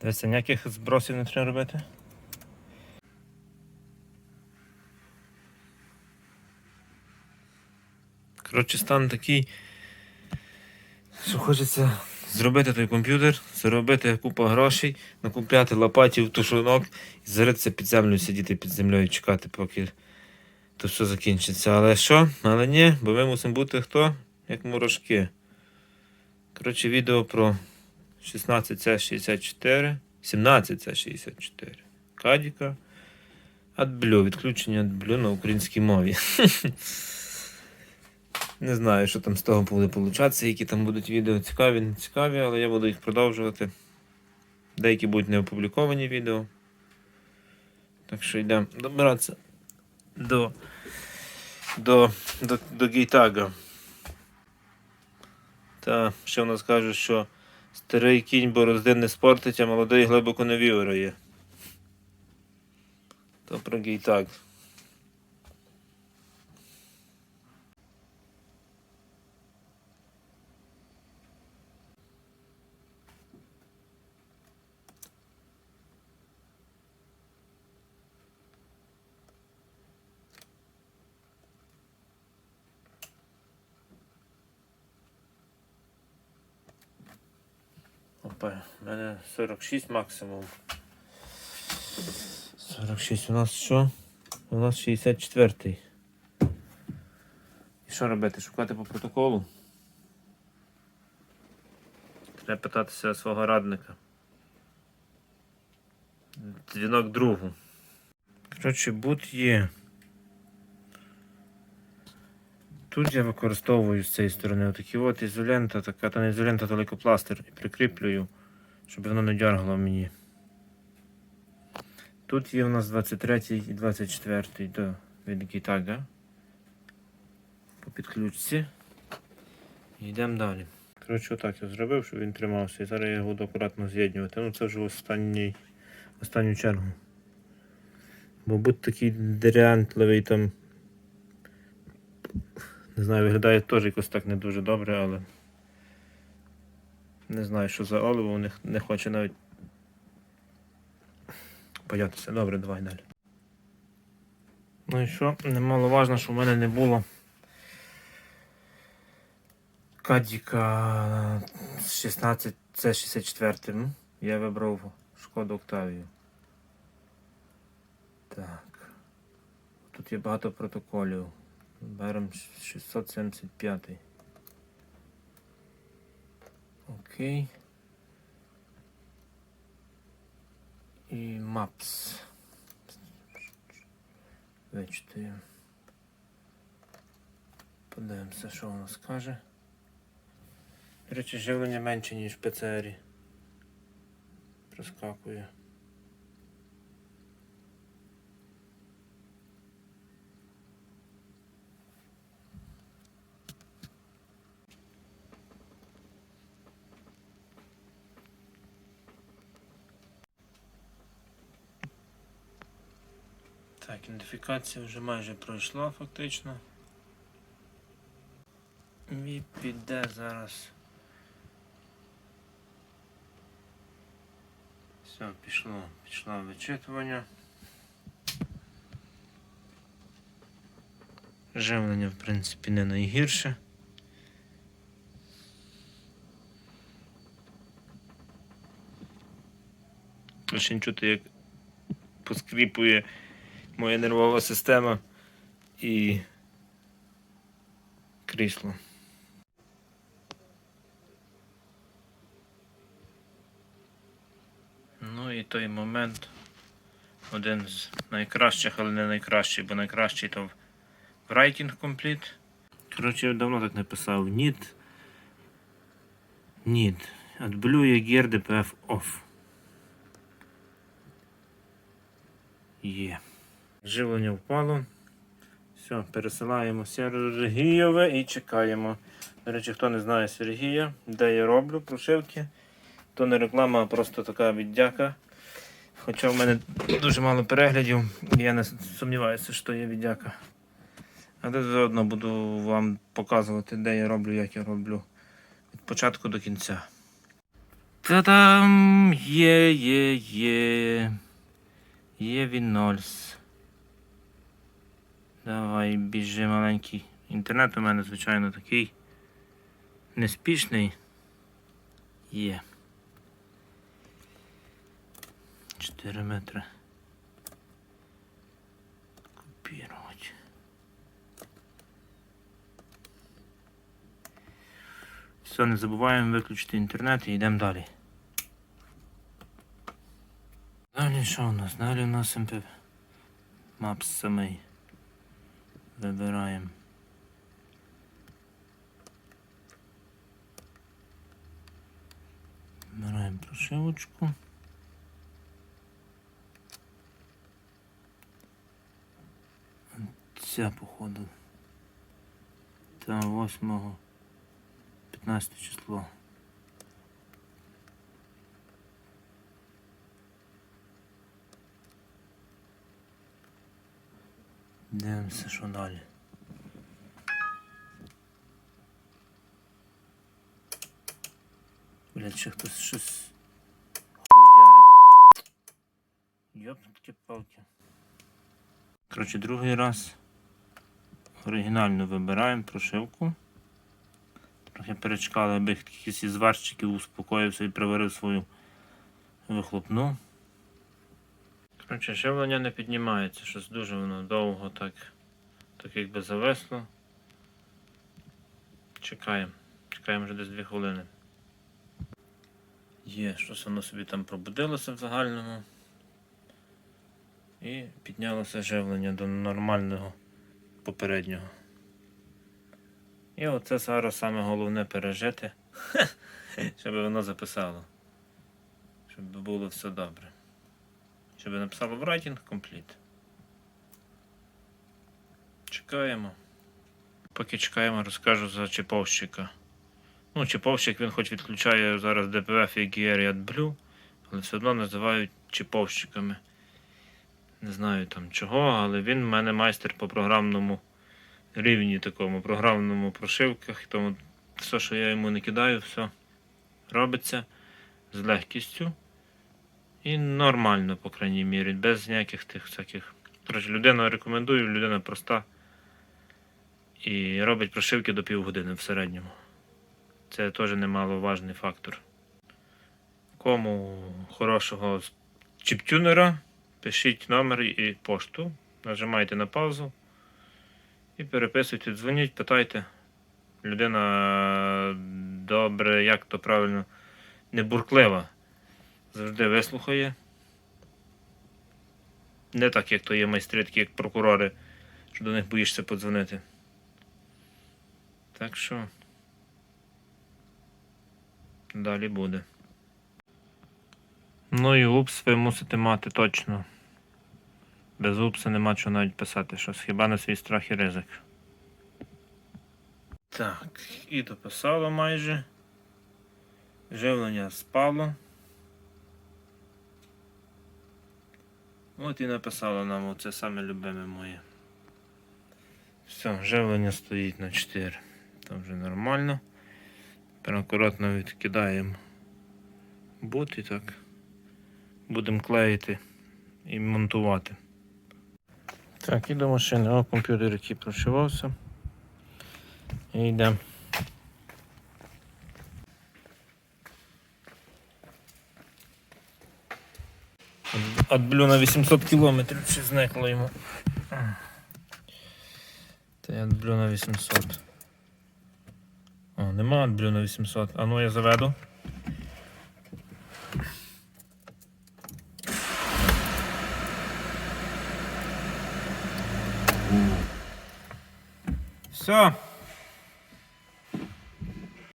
Дивіться, ніяких збросів не треба робити. Коротше, стан такий, що хочеться зробити той комп'ютер, заробити купу грошей, накупляти лопатів, тушонок і заритися під землю, сидіти під землею, чекати, поки то все закінчиться. Але що? Але ні, бо ми мусимо бути хто? Як мурашки. Коротше, відео про 16C64, 17C64. Кадіка. AdBlue, відключення AdBlue на українській мові. Не знаю, що там з того буде получатися, які там будуть відео цікаві, не цікаві, але я буду їх продовжувати. Деякі будуть не опубліковані відео. Так що йдемо добиратися до, до, до, до гейтага. Та ще в нас кажуть, що старий кінь борозди не спортить, а молодий глибоко не вірує. То про гейтаг. Опа, в мене 46 максимум. 46 у нас що? У нас 64. І що робити? Шукати по протоколу? Треба питатися свого радника. Дзвінок другу. Коротше, бут є. Тут я використовую з цієї сторони отакі от ізолента, така та не ізолента, то лейкопластир і прикріплюю, щоб воно не дергало мені. Тут є у нас 23 і 24 до від гітага. По підключці. Йдемо далі. Коротше, отак я зробив, щоб він тримався. І зараз я його буду акуратно з'єднювати. Ну це вже останній, останню чергу. Бо будь такий дерянтливий там. Не знаю, виглядає теж якось так не дуже добре, але не знаю, що за оливо, у них не хоче навіть боятися. Добре, давай далі. Ну і що? Немаловажно, що в мене не було Кадіка 16 це 64 Я вибрав шкоду Октавію. Так. Тут є багато протоколів. Беремо 675. Окей. І Maps. Вичитуємо. Подивимося, що воно скаже. До речі, живлення менше, ніж в ПЦРі. Проскакує. Так, ідентифікація вже майже пройшла фактично. І піде зараз. Все, пішло, пішло вичитування. Живлення, в принципі, не найгірше. Лише чути, як поскріпує моя нервова система і крісло. Ну і той момент один з найкращих, але не найкращий, бо найкращий то в Writing Complete. Коротше, я давно так написав. Need. Need. AdBlue Gear DPF Off. Є. Живлення впало. Все, пересилаємо Сергієве і чекаємо. До речі, хто не знає Сергія, де я роблю прошивки, то не реклама, а просто така віддяка. Хоча в мене дуже мало переглядів, я не сумніваюся, що є віддяка. Але заодно буду вам показувати, де я роблю, як я роблю від початку до кінця. Та-дам! Є, є, є. Є Вінольс. Давай, біжи маленький. Інтернет у мене, звичайно, такий неспішний. Є. 4 метри. Копірувати. Все, не забуваємо виключити інтернет і йдемо далі. Далі що у нас? Далі у нас МП Мапс самий. Вибираємо. Вибираємо прошивочку. Ця походу. Та 8 15 число. Дивимося, що далі. Блять, ще хтось щось хуярить. Йопнутки палки. Коротше, другий раз оригінально вибираємо прошивку. Трохи перечекали, аби якийсь із зварщиків успокоївся і приварив свою вихлопну. Коротше, живлення не піднімається, щось дуже воно довго так, так якби завесло. Чекаємо. Чекаємо вже десь 2 хвилини. Є, щось воно собі там пробудилося в загальному. І піднялося живлення до нормального попереднього. І оце зараз саме головне пережити, щоб воно записало. Щоб було все добре. Щоб написало в writing complete. Чекаємо. Поки чекаємо, розкажу за чіповщика. Ну, чіповщик він хоч відключає зараз DPF і GR і AdBlue, але все одно називають чіповщиками. Не знаю там чого, але він в мене майстер по програмному рівні такому, програмному прошивках. Тому все, що я йому не кидаю, все робиться з легкістю. І нормально, по крайній мірі, без ніяких тих всяких. Коротше, людина рекомендую, людина проста. І робить прошивки до півгодини в середньому. Це теж немаловажний фактор. Кому хорошого чіптюнера, пишіть номер і пошту, нажимайте на паузу і переписуйте, дзвоніть, питайте. Людина добре, як то правильно, не бурклива. Завжди вислухає. Не так, як то є майстри, такі як прокурори, що до них боїшся подзвонити. Так що далі буде. Ну і упс ви мусите мати точно. Без упса нема чого навіть писати щось, хіба на свій страх і ризик. Так, і дописало майже. Живлення спало. От і написало нам оце саме любиме моє. Все, живлення стоїть на 4. Там вже нормально. Тепер акуратно відкидаємо бут і так. Будемо клеїти і монтувати. Так, і до машини. О, комп'ютер, який прошивався. І йдемо. Отблю на 800 кілометрів чи зникло йому. Та я отблю на 800. О, нема отблю на 800. А ну я заведу. Все.